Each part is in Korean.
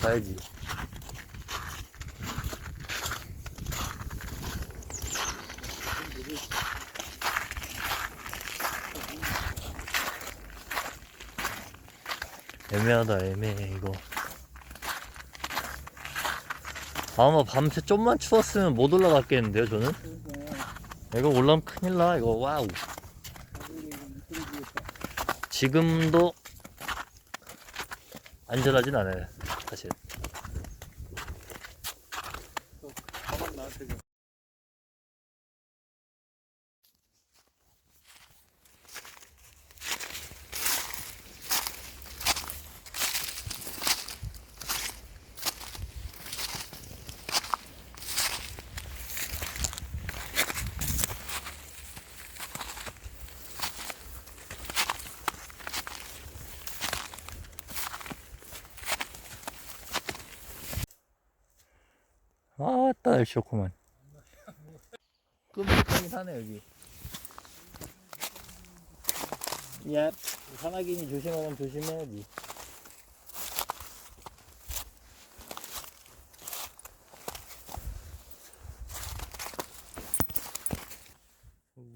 가야지. 애매하다 애매해 이거. 아마 밤새 좀만 추웠으면 못 올라갔겠는데요 저는? 이거 올라오면 큰일 나 이거. 와우. 지금도 안전하진 않아요 사실 가만 나한테 좀. 아따 날씨 좋구만. 끔찍하긴 하네 여기. 야 산악인이 조심하면 조심해야지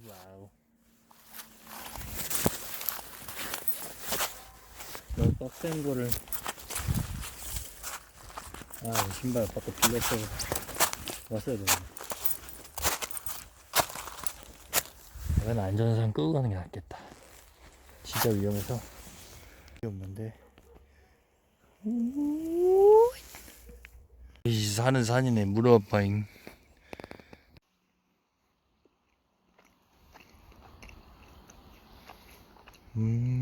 와우. 너무 빡센 거를 아 신발 밖에 빌렸어 왔어야 되네 이건 안전상 끄고 가는 게 낫겠다. 진짜 위험해서. 없는데. 이 사는 산이네. 무릎파잉. 음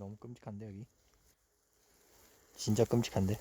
너무 끔찍한데 여기? 진짜 끔찍한데